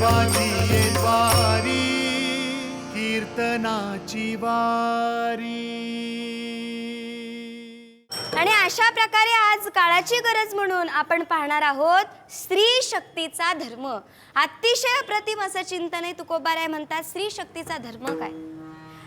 देवाची ये द्वारी कीर्तनाची वारी. आणि अशा प्रकारे आज काळाची गरज म्हणून आपण पाहणार आहोत स्त्री शक्तीचा धर्म. अतिशय अप्रतिम असं चिंतन आहे तुकोबाराय म्हणतात स्त्री शक्तीचा धर्म काय?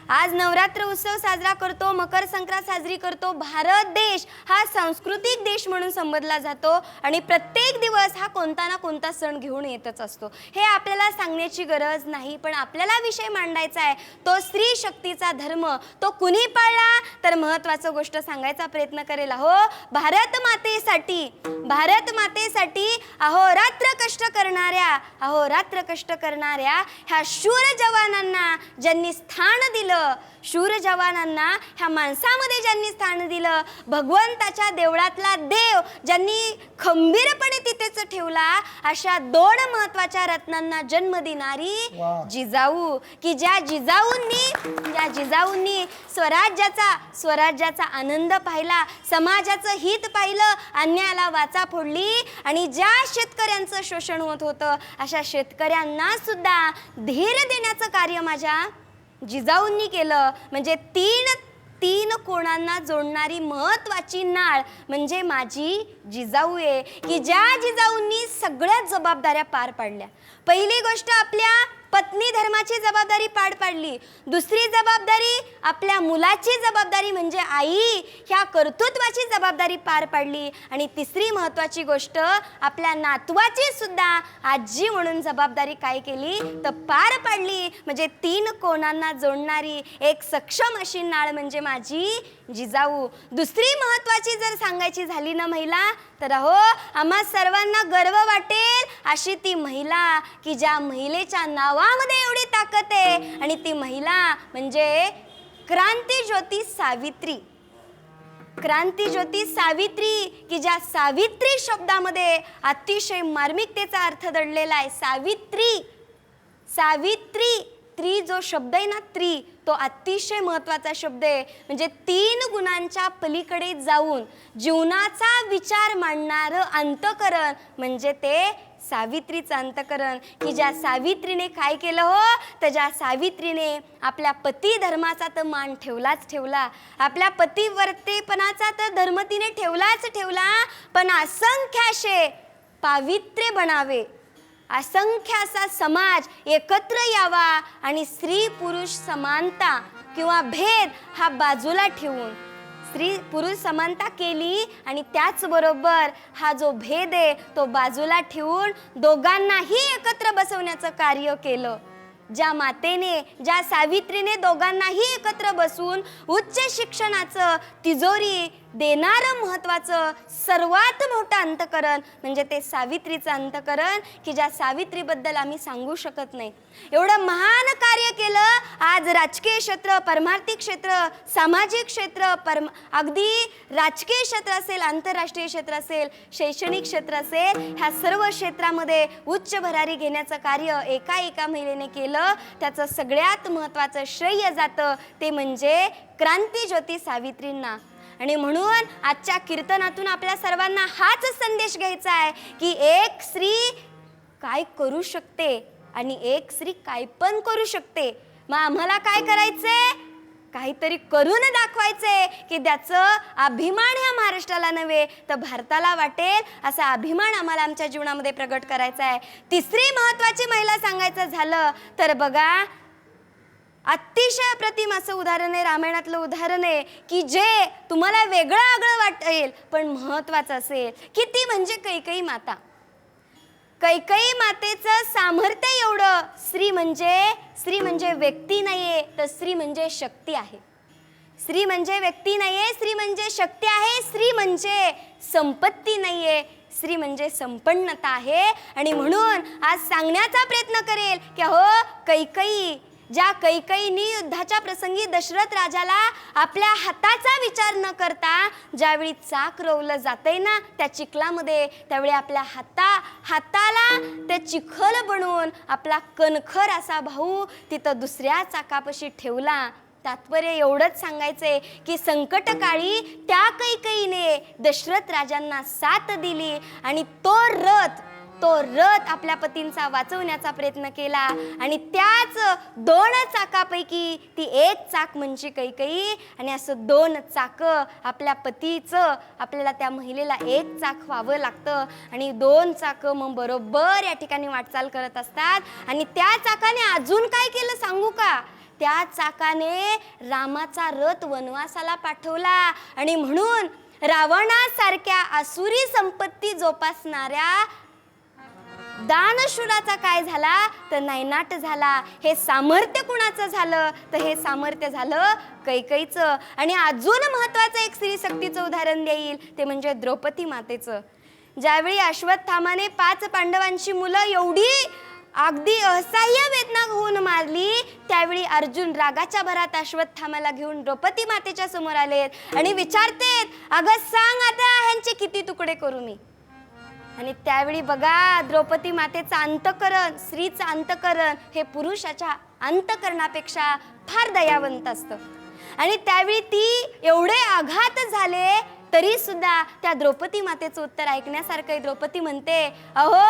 आज नवरात्र उत्सव साजरा करतो मकर संक्रांत साजरी करतो. भारत देश हा सांस्कृतिक देश म्हणून संबोधला जातो आणि प्रत्येक दिवस हा कोणता ना कोणता सण घेऊन येतच असतो. हे आपल्याला सांगण्याची गरज नाही पण आपल्याला विषय मांडायचा आहे. तो स्त्री शक्तीचा धर्म तो कुणी पाळला? तर महत्वाचं गोष्ट सांगायचा प्रयत्न करेल अहो भारत मातेसाठी भारत मातेसाठी अहोरात्र कष्ट करणाऱ्या अहोरात्र कष्ट करणाऱ्या ह्या शूर जवानांना ज्यांनी स्थान दिलं शूर जवानांना ह्या माणसामध्ये ज्यांनी स्थान दिलं भगवंताच्या देवळातला देव ज्यांनी खंबीरपणे तिथेच ठेवला अशा दोन महत्त्वाच्या रत्नांना जन्म देणारी जिजाऊ. की ज्या जिजाऊंनी ज्या जिजाऊंनी स्वराज्याचा स्वराज्याचा आनंद पाहिला समाजाचं हित पाहिलं अन्यायाला वाचा फोडली आणि ज्या शेतकऱ्यांचं शोषण होत होतं अशा शेतकऱ्यांना सुद्धा धीर देण्याचं कार्य माझ्या जिजाऊंनी केलं. म्हणजे तीन तीन कोणांना जोडणारी महत्वाची नाळ म्हणजे माझी जिजाऊ आहे. की ज्या जिजाऊंनी सगळ्याच जबाबदाऱ्या पार पाडल्या. पहिली गोष्ट आपल्या पत्नी धर्माची जबाबदारी पार पाडली. दुसरी जबाबदारी आपल्या मुलाची जबाबदारी म्हणजे आई ह्या कर्तृत्वाची जबाबदारी पार पाडली. आणि तिसरी महत्त्वाची गोष्ट आपल्या नातवाची सुद्धा आजी म्हणून जबाबदारी काय केली? तर पार पाडली. म्हणजे तीन कोणांना जोडणारी एक सक्षम अशी नाळ म्हणजे माझी जिजाऊ. दुसरी महत्त्वाची जर सांगायची झाली ना महिला तर अहो आम्हा सर्वांना गर्व वाटेल. अशी ती महिला की ज्या महिलेच्या नावामध्ये एवढी ताकद आहे. आणि ती महिला म्हणजे क्रांती ज्योती सावित्री. क्रांती ज्योती सावित्री की ज्या सावित्री शब्दामध्ये अतिशय मार्मिकतेचा अर्थ दडलेला आहे. सावित्री सावित्री त्री जो शब्द आहे ना त्री तो अतिशय महत्त्वाचा शब्द आहे. म्हणजे तीन गुणांच्या पलीकडे जाऊन जीवनाचा विचार मांडणारं अंतकरण म्हणजे ते सावित्रीचं अंतकरण. की ज्या सावित्रीने काय केलं हो? तर ज्या सावित्रीने आपल्या पती धर्माचा तर मान ठेवलाच ठेवला. आपल्या पतिवर्तेपणाचा तर धर्म तिने ठेवलाच ठेवला. पण असंख्याशे पावित्र्य बनावे. असंख्य असा समाज एकत्र यावा आणि स्त्री पुरुष समानता किंवा भेद हा बाजूला ठेवून स्त्री पुरुष समानता केली आणि त्याचबरोबर हा जो भेद आहे तो बाजूला ठेवून दोघांनाही एकत्र बसवण्याचं कार्य केलं. ज्या मातेने ज्या सावित्रीने दोघांनाही एकत्र बसून उच्च शिक्षणाचं तिजोरी देणारं महत्त्वाचं सर्वात मोठं अंतकरण म्हणजे ते सावित्रीचं अंतकरण की ज्या सावित्रीबद्दल आम्ही सांगू शकत नाही. एवढं महान कार्य केलं आज राजकीय क्षेत्र परमार्थिक क्षेत्र सामाजिक क्षेत्र परम अगदी राजकीय क्षेत्र असेल आंतरराष्ट्रीय क्षेत्र असेल शैक्षणिक क्षेत्र असेल ह्या सर्व क्षेत्रामध्ये उच्च भरारी घेण्याचं कार्य एका एका महिलेने केलं त्याचं सगळ्यात महत्त्वाचं श्रेय जातं ते म्हणजे क्रांतीज्योती सावित्रींना. आणि म्हणून आजच्या कीर्तनातून आपल्या सर्वांना हाच संदेश घ्यायचा आहे की एक स्त्री काय करू शकते आणि एक स्त्री काय पण करू शकते. मग आम्हाला काय करायचंय? काहीतरी करून दाखवायचंय की त्याचं अभिमान ह्या महाराष्ट्राला नव्हे तर भारताला वाटेल असा अभिमान आम्हाला आमच्या जीवनामध्ये प्रगट करायचा आहे. तिसरी महत्त्वाची महिला सांगायचं झालं तर बघा अतिशय अप्रतिम असं उदाहरण आहे रामायणातलं उदाहरण आहे की जे तुम्हाला वेगळं आगळं वाटेल पण महत्वाचं असेल की ती म्हणजे कैकई माता. कैकई मातेचं सामर्थ्य एवढं स्त्री म्हणजे स्त्री म्हणजे व्यक्ती नाहीये तर स्त्री म्हणजे शक्ती आहे. स्त्री म्हणजे व्यक्ती नाहीये स्त्री म्हणजे शक्ती आहे स्त्री म्हणजे संपत्ती नाहीये स्त्री म्हणजे संपन्नता आहे. आणि म्हणून आज सांगण्याचा प्रयत्न करेल की हो कैकई ज्या कैकईनी युद्धाच्या प्रसंगी दशरथ राजाला आपल्या हाताचा विचार न करता ज्यावेळी चाक रोवलं जातंय ना त्या चिखलामध्ये त्यावेळी आपल्या हाता हाताला ते चिखल बनवून आपला कणखर असा भाऊ तिथं दुसऱ्या चाकापाशी ठेवला. तात्पर्य एवढंच सांगायचंय की संकटकाळी त्या कैकईने दशरथ राजांना साथ दिली आणि तो रथ तो रथ आपल्या पतींचा वाचवण्याचा प्रयत्न केला. आणि त्याच दोन चाकापैकी ती एक चाक म्हणजे कैकई आणि असं दोन चाक आपल्या पतीचं आपल्याला त्या महिलेला एक चाक व्हावं लागतं. आणि दोन चाक मग बरोबर या ठिकाणी वाटचाल करत असतात. आणि त्या चाकाने अजून काय केलं सांगू का? त्या चाकाने रामाचा रथ वनवासाला पाठवला. आणि म्हणून रावणासारख्या आसुरी संपत्ती जोपासणाऱ्या दानशूराचा काय झाला? तर नैनाट झाला. हे सामर्थ्य कुणाचं झालं? तर हे सामर्थ्य झालं कैकईचं. आणि अजून महत्वाचं एक स्त्री शक्तीचं उदाहरण देईल ते म्हणजे द्रौपदी मातेचं. ज्यावेळी अश्वत्थामाने पाच पांडवांची मुलं एवढी अगदी असह्य वेदना होऊन मारली त्यावेळी अर्जुन रागाच्या भरात अश्वत्थामाला घेऊन द्रौपदी मातेच्या समोर आलेत आणि विचारतेत अगं सांग आता ह्यांचे किती तुकडे करू मी? आणि त्यावेळी बघा द्रौपदी मातेचं अंतकरण स्त्रीचं अंतकरण हे पुरुषाच्या अंतकरणापेक्षा फार दयावंत असतं. आणि त्यावेळी ती एवढे आघात झाले तरी सुद्धा त्या द्रौपदी मातेचं उत्तर ऐकण्यासारखं द्रौपदी म्हणते अहो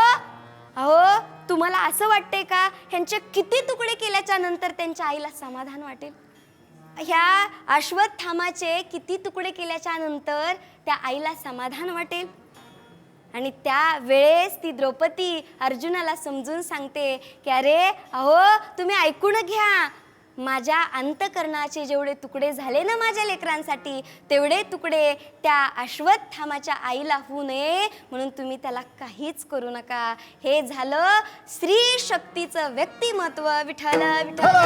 अहो तुम्हाला असं वाटतंय का? ह्यांचे किती तुकडे केल्याच्यानंतर त्यांच्या आईला समाधान वाटेल? ह्या अश्वत्थामाचे किती तुकडे केल्याच्यानंतर त्या आईला समाधान वाटेल? आणि त्या वेळेस ती द्रौपदी अर्जुनाला समजून सांगते की अरे अहो तुम्ही ऐकून घ्या. माझ्या अंतकरणाचे जेवढे तुकडे झाले ना माझ्या लेकरांसाठी तेवढे तुकडे त्या अश्वत्थामाच्या आईला होऊ नये म्हणून तुम्ही त्याला काहीच करू नका. हे झालं स्त्री शक्तीचं व्यक्तिमत्व. विठ्ठल विठ्ठल.